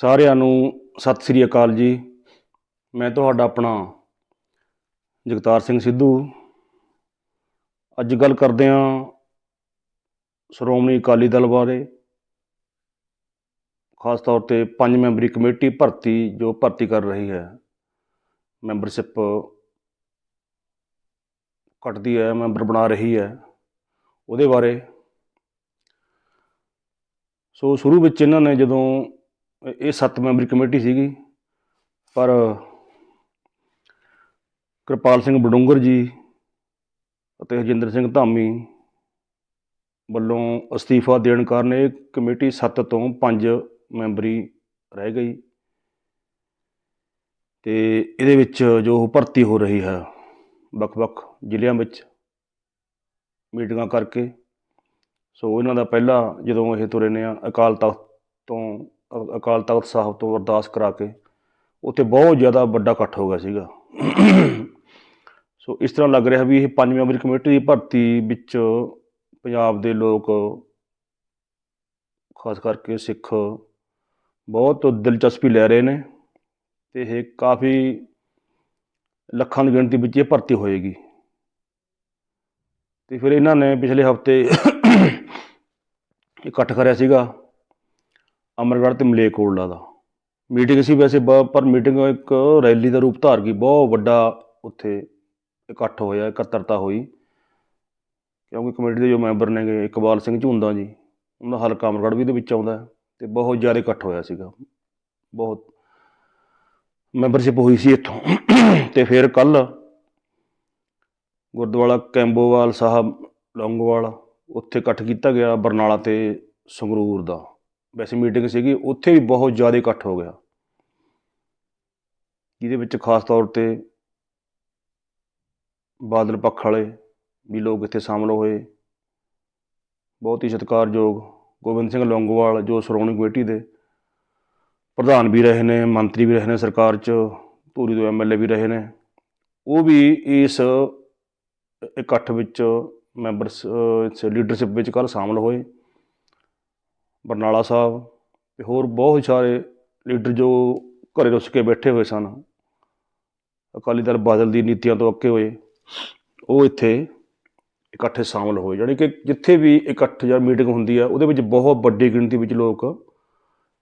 ਸਾਰਿਆਂ ਨੂੰ ਸਤਿ ਸ੍ਰੀ ਅਕਾਲ ਜੀ। ਮੈਂ ਤੁਹਾਡਾ ਆਪਣਾ ਜਗਤਾਰ ਸਿੰਘ ਸਿੱਧੂ। ਅੱਜ ਗੱਲ ਕਰਦੇ ਹਾਂ ਸ਼੍ਰੋਮਣੀ ਅਕਾਲੀ ਦਲ ਬਾਰੇ। ਖਾਸ ਤੌਰ ਤੇ ਪੰਜ ਮੈਂਬਰੀ ਕਮੇਟੀ ਭਰਤੀ ਜੋ ਭਰਤੀ ਕਰ ਰਹੀ ਹੈ। ਮੈਂਬਰਸ਼ਿਪ ਘਟਦੀ ਹੈ, ਮੈਂਬਰ ਬਣਾ ਰਹੀ ਹੈ। ਉਹਦੇ ਬਾਰੇ ਸੋ ਸ਼ੁਰੂ ਵਿੱਚ ਇਹਨਾਂ ਨੇ ਜਦੋਂ ਇਹ- ਸੱਤ ਮੈਂਬਰੀ ਕਮੇਟੀ ਸੀਗੀ। ਪਰ ਕਿਰਪਾਲ ਸਿੰਘ ਬਡੂੰਗਰ ਜੀ ਅਤੇ ਹਜਿੰਦਰ ਸਿੰਘ ਧਾਮੀ ਵੱਲੋਂ ਅਸਤੀਫਾ ਦੇਣ ਕਾਰਨ ਇਹ ਕਮੇਟੀ 7 ਤੋਂ 5 ਮੈਂਬਰੀ ਰਹਿ ਗਈ। ਤੇ ਇਹਦੇ ਵਿੱਚ ਜੋ ਭਰਤੀ ਹੋ ਰਹੀ ਹੈ ਵੱਖ-ਵੱਖ ਜ਼ਿਲ੍ਹਿਆਂ ਵਿੱਚ ਮੀਟਿੰਗਾਂ ਕਰਕੇ। ਸੋ ਇਹਨਾਂ ਦਾ ਪਹਿਲਾ ਜਦੋਂ ਇਹ ਤੁਰੇ ਨੇ ਅਕਾਲ ਤਖਤ ਤੋਂ ਅ- ਅਕਾਲ ਤਖਤ ਸਾਹਿਬ ਤੋਂ ਅਰਦਾਸ ਕਰਾ ਕੇ ਉੱਥੇ ਬਹੁਤ ਜ਼ਿਆਦਾ ਵੱਡਾ ਇਕੱਠ ਹੋ ਗਿਆ ਸੀਗਾ। ਸੋ ਇਸ ਤਰ੍ਹਾਂ ਲੱਗ ਰਿਹਾ ਵੀ ਇਹ ਪੰਜ ਮੈਂਬਰੀ ਕਮੇਟੀ ਦੀ ਭਰਤੀ ਵਿੱਚ ਪੰਜਾਬ ਦੇ ਲੋਕ, ਖਾਸ ਕਰਕੇ ਸਿੱਖ, ਬਹੁਤ ਦਿਲਚਸਪੀ ਲੈ ਰਹੇ ਨੇ ਤੇ ਇਹ ਕਾਫੀ ਲੱਖਾਂ ਦੀ ਗਿਣਤੀ ਵਿੱਚ ਇਹ ਭਰਤੀ ਹੋਏਗੀ। ਤੇ ਫਿਰ ਇਹਨਾਂ ਨੇ ਪਿਛਲੇ ਹਫ਼ਤੇ ਇਕੱਠ ਕਰਿਆ ਸੀਗਾ। ਅਮਰਗੜ੍ਹ ਤੇ ਮਲੇਕੋਟਲਾ ਦਾ। ਮੀਟਿੰਗ ਸੀ ਵੈਸੇ, ਬ- ਪਰ ਮੀਟਿੰਗ ਇੱਕ ਰੈਲੀ ਦਾ ਰੂਪ ਧਾਰ ਗਈ। ਬਹੁਤ ਵੱਡਾ ਉੱਥੇ ਇਕੱਠ ਹੋਇਆ, ਇਕੱਤਰਤਾ ਹੋਈ। ਕਿਉਂਕਿ ਕਮੇਟੀ ਦੇ ਜੋ ਮੈਂਬਰ ਨੇਗੇ, ਇਕਬਾਲ ਸਿੰਘ ਝੁੰਦਾ ਜੀ, ਉਹਨਾਂ ਹਲਕਾ ਅਮਰਗੜ੍ਹ ਵੀ ਦੇ ਵਿੱਚ ਆਉਂਦਾ ਹੈ ਤੇ ਬਹੁਤ ਜ਼ਿਆਦਾ ਇਕੱਠ ਹੋਇਆ ਸੀਗਾ। ਬਹੁਤ ਮੈਂਬਰਸ਼ਿਪ ਹੋਈ ਸੀ ਇੱਥੋਂ। ਤੇ ਫਿਰ ਕੱਲ ਗੁਰਦੁਆਰਾ ਕੈਂਬੋਵਾਲ ਸਾਹਿਬ, ਲੌਂਗੋਵਾਲ, ਉੱਥੇ ਇਕੱਠ ਕੀਤਾ ਗਿਆ ਬਰਨਾਲਾ ਤੇ ਸੰਗਰੂਰ ਦਾ। ਵੈਸੇ ਮੀਟਿੰਗ ਸੀਗੀ, ਉੱਥੇ ਵੀ ਬਹੁਤ ਜ਼ਿਆਦਾ ਇਕੱਠ ਹੋ ਗਿਆ। ਜਿਹਦੇ ਵਿੱਚ ਖਾਸ ਤੌਰ ਤੇ ਬਾਦਲ ਪੱਖ ਵਾਲੇ ਵੀ ਲੋਕ ਇੱਥੇ ਸ਼ਾਮਲ ਹੋਏ। ਬਹੁਤ ਹੀ ਸਤਿਕਾਰਯੋਗ ਗੋਬਿੰਦ ਸਿੰਘ ਲੌਂਗੋਵਾਲ, ਜੋ ਸ਼੍ਰੋਮਣੀ ਕਮੇਟੀ ਦੇ ਪ੍ਰਧਾਨ ਵੀ ਰਹੇ ਨੇ, ਮੰਤਰੀ ਵੀ ਰਹੇ ਨੇ ਸਰਕਾਰ 'ਚ, ਧੂਰੀ ਤੋਂ ਐਮਐਲਏ ਵੀ ਰਹੇ ਨੇ। ਉਹ ਵੀ ਇਸ ਇਕੱਠ ਵਿੱਚ ਮੈਂਬਰਸ ਲੀਡਰਸ਼ਿਪ ਵਿੱਚ ਕੱਲ ਸ਼ਾਮਲ ਹੋਏ। ਬਰਨਾਲਾ ਸਾਹਿਬ ਤੇ ਹੋਰ ਬਹੁਤ ਸਾਰੇ ਲੀਡਰ ਜੋ ਘਰੇ ਰੁੱਸ ਕੇ ਬੈਠੇ ਹੋਏ ਸਨ। ਅਕਾਲੀ ਦਲ ਬਾਦਲ ਦੀ ਨੀਤੀਆਂ ਤੋਂ ਅੱਕੇ ਹੋਏ, ਉਹ ਇੱਥੇ ਇਕੱਠੇ ਸ਼ਾਮਲ ਹੋਏ। ਜਾਣੀ ਕਿ ਜਿੱਥੇ ਵੀ ਇਕੱਠ ਜਾਂ ਮੀਟਿੰਗ ਹੁੰਦੀ ਹੈ ਉਹਦੇ ਵਿੱਚ ਬਹੁਤ ਵੱਡੀ ਗਿਣਤੀ ਵਿੱਚ ਲੋਕ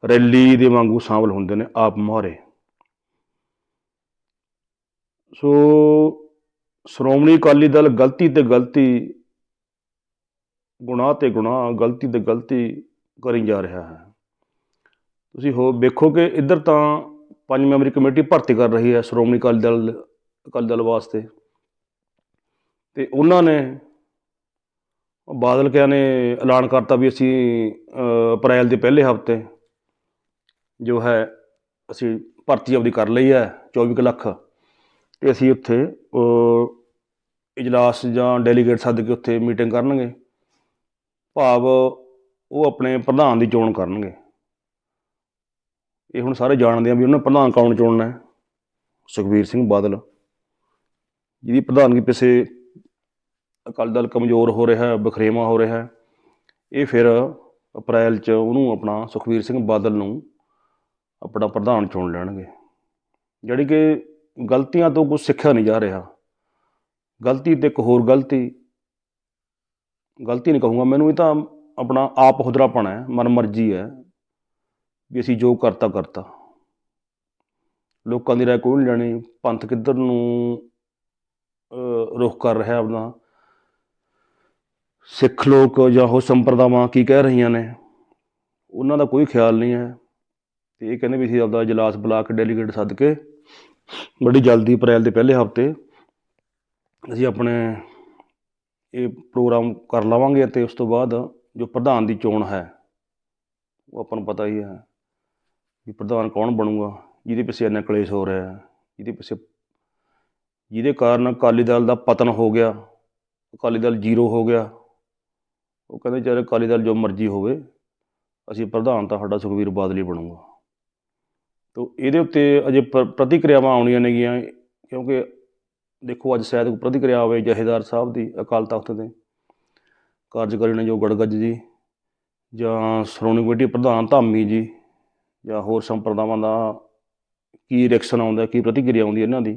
ਰੈਲੀ ਦੇ ਵਾਂਗੂ ਸ਼ਾਮਲ ਹੁੰਦੇ ਨੇ, ਆਪ ਮੁਹਾਰੇ। ਸੋ ਸ਼੍ਰੋਮਣੀ ਅਕਾਲੀ ਦਲ ਗਲਤੀ ਤੇ ਗਲਤੀ, ਗੁਨਾਹ ਤੇ ਗੁਨਾਹ, ਗਲਤੀ ਤੇ ਗਲਤੀ ਕਰੀ ਜਾ ਰਿਹਾ ਹੈ। ਤੁਸੀਂ ਹੋ ਵੇਖੋ ਕਿ ਇੱਧਰ ਤਾਂ ਪੰਜ ਮੈਂਬਰੀ ਕਮੇਟੀ ਭਰਤੀ ਕਰ ਰਹੀ ਹੈ ਸ਼੍ਰੋਮਣੀ ਅਕਾਲੀ ਦਲ ਅਕਾਲੀ ਦਲ ਵਾਸਤੇ। ਤੇ ਉਹਨਾਂ ਨੇ ਬਾਦਲ ਕਿਆ ਨੇ ਐਲਾਨ ਕਰਤਾ ਵੀ ਅਸੀਂ ਅਪ੍ਰੈਲ ਦੇ ਪਹਿਲੇ ਹਫ਼ਤੇ ਜੋ ਹੈ ਅਸੀਂ ਭਰਤੀ ਆਪਦੀ ਕਰ ਲਈ ਹੈ 24 ਕੁ ਲੱਖ। ਤੇ ਅਸੀਂ ਉੱਥੇ ਇਜਲਾਸ ਜਾਂ ਡੈਲੀਗੇਟ ਸੱਦ ਕੇ ਉੱਥੇ ਮੀਟਿੰਗ ਕਰਨਗੇ। ਭਾਵ ਉਹ ਆਪਣੇ ਪ੍ਰਧਾਨ ਦੀ ਚੋਣ ਕਰਨਗੇ। ਇਹ ਹੁਣ ਸਾਰੇ ਜਾਣਦੇ ਆ ਵੀ ਉਹਨਾਂ ਪ੍ਰਧਾਨ ਕੌਣ ਚੁਣਨਾ ਹੈ? ਸੁਖਬੀਰ ਸਿੰਘ ਬਾਦਲ। ਜਿਹਦੀ ਪ੍ਰਧਾਨਗੀ ਪਿੱਛੇ ਅਕਾਲੀ ਦਲ ਕਮਜ਼ੋਰ ਹੋ ਰਿਹਾ ਹੈ, ਬਖਰੇਵਾ ਹੋ ਰਿਹਾ ਹੈ। ਇਹ ਫਿਰ ਅਪ੍ਰੈਲ 'ਚ ਉਹਨੂੰ ਆਪਣਾ ਸੁਖਬੀਰ ਸਿੰਘ ਬਾਦਲ ਨੂੰ ਆਪਣਾ ਪ੍ਰਧਾਨ ਚੁਣ ਲੈਣਗੇ। ਜਿਹੜੀ ਕਿ ਗਲਤੀਆਂ ਤੋਂ ਕੁਝ ਸਿੱਖਿਆ ਨਹੀਂ ਜਾ ਰਿਹਾ। ਗਲਤੀ ਤੇ ਇੱਕ ਹੋਰ ਗਲਤੀ। ਗਲਤੀ ਨਹੀਂ ਕਹੂੰਗਾ। ਮੈਨੂੰ ਇਹ ਤਾਂ ਆਪਣਾ ਆਪ ਹੁਦਰਾਪਣ ਹੈ ਮਨਮਰਜ਼ੀ ਹੈ ਵੀ ਅਸੀਂ ਜੋ ਕਰਤਾ ਕਰਤਾ। ਲੋਕਾਂ ਦੀ ਰਾਏ ਕੋਈ ਨਹੀਂ ਲੈਣੀ ਪੰਥ ਕਿੱਧਰ ਨੂੰ ਅਹ, ਰੁਖ ਕਰ ਰਿਹਾ ਆਪਣਾ। ਸਿੱਖ ਲੋਕ ਜਾਂ ਹੋਰ ਸੰਪਰਦਾਵਾਂ ਕੀ ਕਹਿ ਰਹੀਆਂ ਨੇ ਉਹਨਾਂ ਦਾ ਕੋਈ ਖਿਆਲ ਨਹੀਂ ਹੈ। ਤੇ ਇਹ ਕਹਿੰਦੇ ਵੀ ਅਸੀਂ ਆਪਦਾ ਇਜਲਾਸ ਬੁਲਾ ਕੇ ਡੈਲੀਗੇਟ ਸੱਦ ਕੇ ਬੜੀ ਜਲਦੀ ਅਪ੍ਰੈਲ ਦੇ ਪਹਿਲੇ ਹਫ਼ਤੇ ਅਸੀਂ ਆਪਣੇ ਇਹ ਪ੍ਰੋਗਰਾਮ ਕਰ ਲਵਾਂਗੇ ਅਤੇ ਉਸ ਤੋਂ ਬਾਅਦ ਜੋ ਪ੍ਰਧਾਨ ਦੀ ਚੋਣ ਹੈ, ਉਹ ਆਪਾਂ ਨੂੰ ਪਤਾ ਹੀ ਹੈ ਵੀ ਪ੍ਰਧਾਨ ਕੌਣ ਬਣੂਗਾ, ਜਿਹਦੇ ਪਿੱਛੇ ਇੰਨਾ ਕਲੇਸ਼ ਹੋ ਰਿਹਾ ਹੈ, ਜਿਹਦੇ ਪਿੱਛੇ ਜਿਹਦੇ ਕਾਰਨ ਅਕਾਲੀ ਦਲ ਦਾ ਪਤਨ ਹੋ ਗਿਆ, ਅਕਾਲੀ ਦਲ ਜ਼ੀਰੋ ਹੋ ਗਿਆ, ਉਹ ਕਹਿੰਦੇ ਚਾਹੇ ਅਕਾਲੀ ਦਲ ਜੋ ਮਰਜ਼ੀ ਹੋਵੇ, ਅਸੀਂ ਪ੍ਰਧਾਨ ਤਾਂ ਸਾਡਾ ਸੁਖਬੀਰ ਬਾਦਲ ਹੀ ਬਣੂਗਾ। ਤੋ ਇਹਦੇ ਉੱਤੇ ਅਜੇ ਪ੍ਰ- ਪ੍ਰਤੀਕਿਰਿਆਵਾਂ ਆਉਣੀਆਂ ਨੇਗੀਆਂ, ਕਿਉਂਕਿ ਦੇਖੋ ਅੱਜ ਸ਼ਾਇਦ ਪ੍ਰਤੀਕਿਰਿਆ ਆਵੇ ਜਹੇਦਾਰ ਸਾਹਿਬ ਦੀ ਅਕਾਲ ਤਖਤ ਦੇ ਕਾਰਜਕਾਰੀ ਨੇ ਜੋ ਗੜਗੱਜ ਜੀ, ਜਾਂ ਸ਼੍ਰੋਮਣੀ ਕਮੇਟੀ ਪ੍ਰਧਾਨ ਧਾਮੀ ਜੀ, ਜਾਂ ਹੋਰ ਸੰਪਰਦਾਵਾਂ ਦਾ ਕੀ ਰਿਐਕਸ਼ਨ ਆਉਂਦਾ, ਕੀ ਪ੍ਰਤੀਕਿਰਿਆ ਆਉਂਦੀ ਇਹਨਾਂ ਦੀ?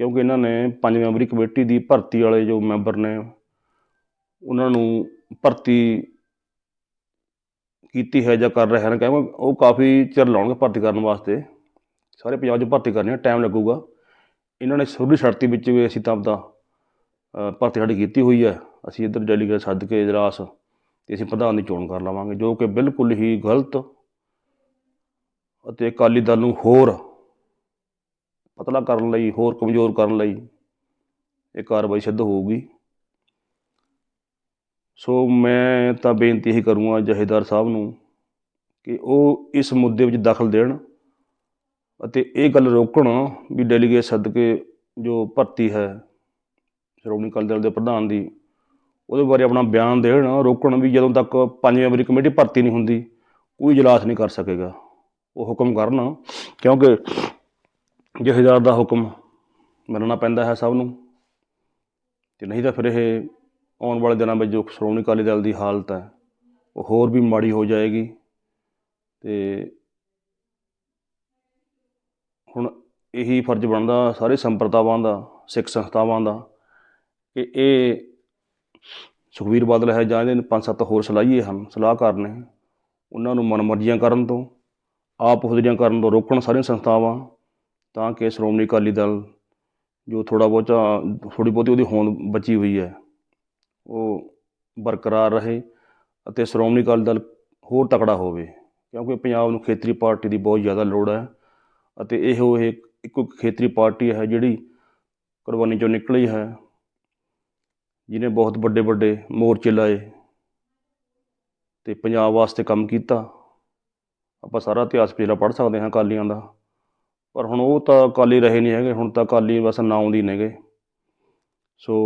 ਕਿਉਂਕਿ ਇਹਨਾਂ ਨੇ ਪੰਜ ਮੈਂਬਰੀ ਕਮੇਟੀ ਦੀ ਭਰਤੀ ਵਾਲੇ ਜੋ ਮੈਂਬਰ ਨੇ, ਉਹਨਾਂ ਨੂੰ ਭਰਤੀ ਕੀਤੀ ਹੈ ਜਾਂ ਕਰ ਰਹੇ ਹਨ ਕਹਿੰਦੇ ਉਹ ਕਾਫੀ ਚਿਰ ਲਾਉਣਗੇ ਭਰਤੀ ਕਰਨ ਵਾਸਤੇ। ਸਾਰੇ ਪੰਜਾਬ 'ਚ ਭਰਤੀ ਕਰਨੀ ਹੈ, ਟਾਈਮ ਲੱਗੂਗਾ। ਇਹਨਾਂ ਨੇ ਸ਼ੁਰੂ ਸ਼ਰਤੀ ਵਿੱਚ ਵੀ ਅਸੀਂ ਤਾਂ ਆਪਦਾ ਭਰਤੀ ਸਾਡੀ ਕੀਤੀ ਹੋਈ ਹੈ। ਅਸੀਂ ਇੱਧਰ ਡੈਲੀਗੇਟ ਸੱਦ ਕੇ ਇਜਲਾਸ ਤੇ ਅਸੀਂ ਪ੍ਰਧਾਨ ਦੀ ਚੋਣ ਕਰ ਲਵਾਂਗੇ, ਜੋ ਕਿ ਬਿਲਕੁਲ ਹੀ ਗਲਤ ਅਤੇ ਅਕਾਲੀ ਦਲ ਨੂੰ ਹੋਰ ਪਤਲਾ ਕਰਨ ਲਈ, ਹੋਰ ਕਮਜ਼ੋਰ ਕਰਨ ਲਈ ਇਹ ਕਾਰਵਾਈ ਸਿੱਧ ਹੋਊਗੀ। ਸੋ ਮੈਂ ਤਾਂ ਬੇਨਤੀ ਹੀ ਕਰੂੰਗਾ ਜਹੇਦਾਰ ਸਾਹਿਬ ਨੂੰ ਕਿ ਉਹ ਇਸ ਮੁੱਦੇ ਵਿੱਚ ਦਖਲ ਦੇਣ ਅਤੇ ਇਹ ਗੱਲ ਰੋਕਣ ਵੀ ਡੈਲੀਗੇਟ ਸੱਦ ਕੇ ਜੋ ਭਰਤੀ ਹੈ ਸ਼੍ਰੋਮਣੀ ਅਕਾਲੀ ਦਲ ਦੇ ਪ੍ਰਧਾਨ ਦੀ ਉਹਦੇ ਬਾਰੇ ਆਪਣਾ ਬਿਆਨ ਦੇਣ, ਰੋਕਣ ਵੀ ਜਦੋਂ ਤੱਕ ਪੰਜ ਮੈਂਬਰੀ ਕਮੇਟੀ ਭਰਤੀ ਨਹੀਂ ਹੁੰਦੀ, ਕੋਈ ਇਜਲਾਸ ਨਹੀਂ ਕਰ ਸਕੇਗਾ। ਉਹ ਹੁਕਮ ਕਰਨ, ਕਿਉਂਕਿ ਜਥੇਦਾਰ ਦਾ ਹੁਕਮ ਮੰਨਣਾ ਪੈਂਦਾ ਹੈ ਸਭ ਨੂੰ। ਤੇ ਨਹੀਂ ਤਾਂ ਫਿਰ ਇਹ ਆਉਣ ਵਾਲੇ ਦਿਨਾਂ ਵਿੱਚ ਜੋ ਸ਼੍ਰੋਮਣੀ ਅਕਾਲੀ ਦਲ ਦੀ ਹਾਲਤ ਹੈ, ਉਹ ਹੋਰ ਵੀ ਮਾੜੀ ਹੋ ਜਾਏਗੀ। ਤੇ ਹੁਣ ਇਹੀ ਫਰਜ਼ ਬਣਦਾ ਸਾਰੇ ਸੰਪਰਦਾਵਾਂ ਦਾ, ਸਿੱਖ ਸੰਸਥਾਵਾਂ ਦਾ, ਕਿ ਇਹ ਸੁਖਵੀਰ ਬਾਦਲ ਹੈ ਜਾਂ ਇਹਦੇ ਪੰਜ ਸੱਤ ਹੋਰ ਸਲਾਹੀਏ ਹਨ, ਸਲਾਹਕਾਰ ਨੇ। ਉਹਨਾਂ ਨੂੰ ਮਨਮਰਜ਼ੀਆਂ ਕਰਨ ਤੋਂ, ਆਪ ਹੁਦਰੀਆਂ ਕਰਨ ਤੋਂ ਰੋਕਣ ਸਾਰੀਆਂ ਸੰਸਥਾਵਾਂ, ਤਾਂ ਕਿ ਸ਼੍ਰੋਮਣੀ ਅਕਾਲੀ ਦਲ ਜੋ ਥੋੜਾ ਬਹੁਤਾ ਥੋੜੀ ਬਹੁਤੀ ਉਹਦੀ ਹੋਂਦ ਬਚੀ ਹੋਈ ਹੈ, ਉਹ ਬਰਕਰਾਰ ਰਹੇ ਅਤੇ ਸ਼੍ਰੋਮਣੀ ਅਕਾਲੀ ਦਲ ਹੋਰ ਤਕੜਾ ਹੋਵੇ, ਕਿਉਂਕਿ ਪੰਜਾਬ ਨੂੰ ਖੇਤਰੀ ਪਾਰਟੀ ਦੀ ਬਹੁਤ ਜ਼ਿਆਦਾ ਲੋੜ ਹੈ ਅਤੇ ਇਹੋ ਇਹ ਇੱਕੋ, ਇੱਕ ਖੇਤਰੀ ਪਾਰਟੀ ਹੈ ਜਿਹੜੀ ਕੁਰਬਾਨੀ ਚੋਂ ਨਿਕਲੀ ਹੈ। ਜਿਹਨੇ ਬਹੁਤ ਵੱਡੇ ਵੱਡੇ ਮੋਰਚੇ ਲਾਏ ਤੇ ਪੰਜਾਬ ਵਾਸਤੇ ਕੰਮ ਕੀਤਾ। ਆਪਾਂ ਸਾਰਾ ਇਤਿਹਾਸ ਪਿਛਲਾ ਪੜ੍ਹ ਸਕਦੇ ਹਾਂ ਅਕਾਲੀਆਂ ਦਾ। ਪਰ ਹੁਣ ਉਹ ਤਾਂ ਅਕਾਲੀ ਰਹੇ ਨਹੀਂ ਹੈਗੇ, ਹੁਣ ਤਾਂ ਅਕਾਲੀ ਬਸ ਨਾਮ ਦੀ ਨੇਗੇ। ਸੋ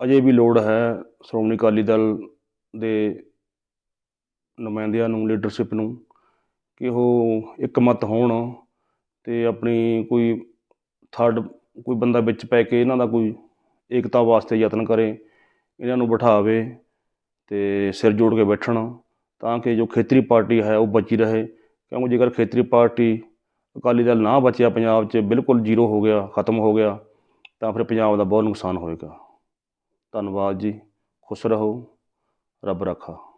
ਅਜੇ ਵੀ ਲੋੜ ਹੈ ਸ਼੍ਰੋਮਣੀ ਅਕਾਲੀ ਦਲ ਦੇ ਨੁਮਾਇੰਦਿਆਂ ਨੂੰ ਲੀਡਰਸ਼ਿਪ ਨੂੰ ਕਿ ਉਹ ਇੱਕ ਇੱਕਮਤ ਹੋਣ ਤੇ ਆਪਣੀ ਕੋਈ ਥਰਡ ਕੋਈ ਬੰਦਾ ਵਿੱਚ ਪੈ ਕੇ ਇਹਨਾਂ ਦਾ ਕੋਈ ਏਕਤਾ ਵਾਸਤੇ ਯਤਨ ਕਰੇ, ਇਹਨਾਂ ਨੂੰ ਬਿਠਾਵੇ ਤੇ ਸਿਰ ਜੋੜ ਕੇ ਬੈਠਣ ਤਾਂ ਕਿ ਜੋ ਖੇਤਰੀ ਪਾਰਟੀ ਹੈ ਉਹ ਬਚੀ ਰਹੇ। ਕਿਉਂਕਿ ਜੇਕਰ ਖੇਤਰੀ ਪਾਰਟੀ ਅਕਾਲੀ ਦਲ ਨਾ ਬਚਿਆ, ਪੰਜਾਬ 'ਚ ਬਿਲਕੁਲ ਜ਼ੀਰੋ ਹੋ ਗਿਆ, ਖਤਮ ਹੋ ਗਿਆ, ਤਾਂ ਫਿਰ ਪੰਜਾਬ ਦਾ ਬਹੁਤ ਨੁਕਸਾਨ ਹੋਏਗਾ। ਧੰਨਵਾਦ ਜੀ, ਖੁਸ਼ ਰਹੋ, ਰੱਬ ਰੱਖਾ।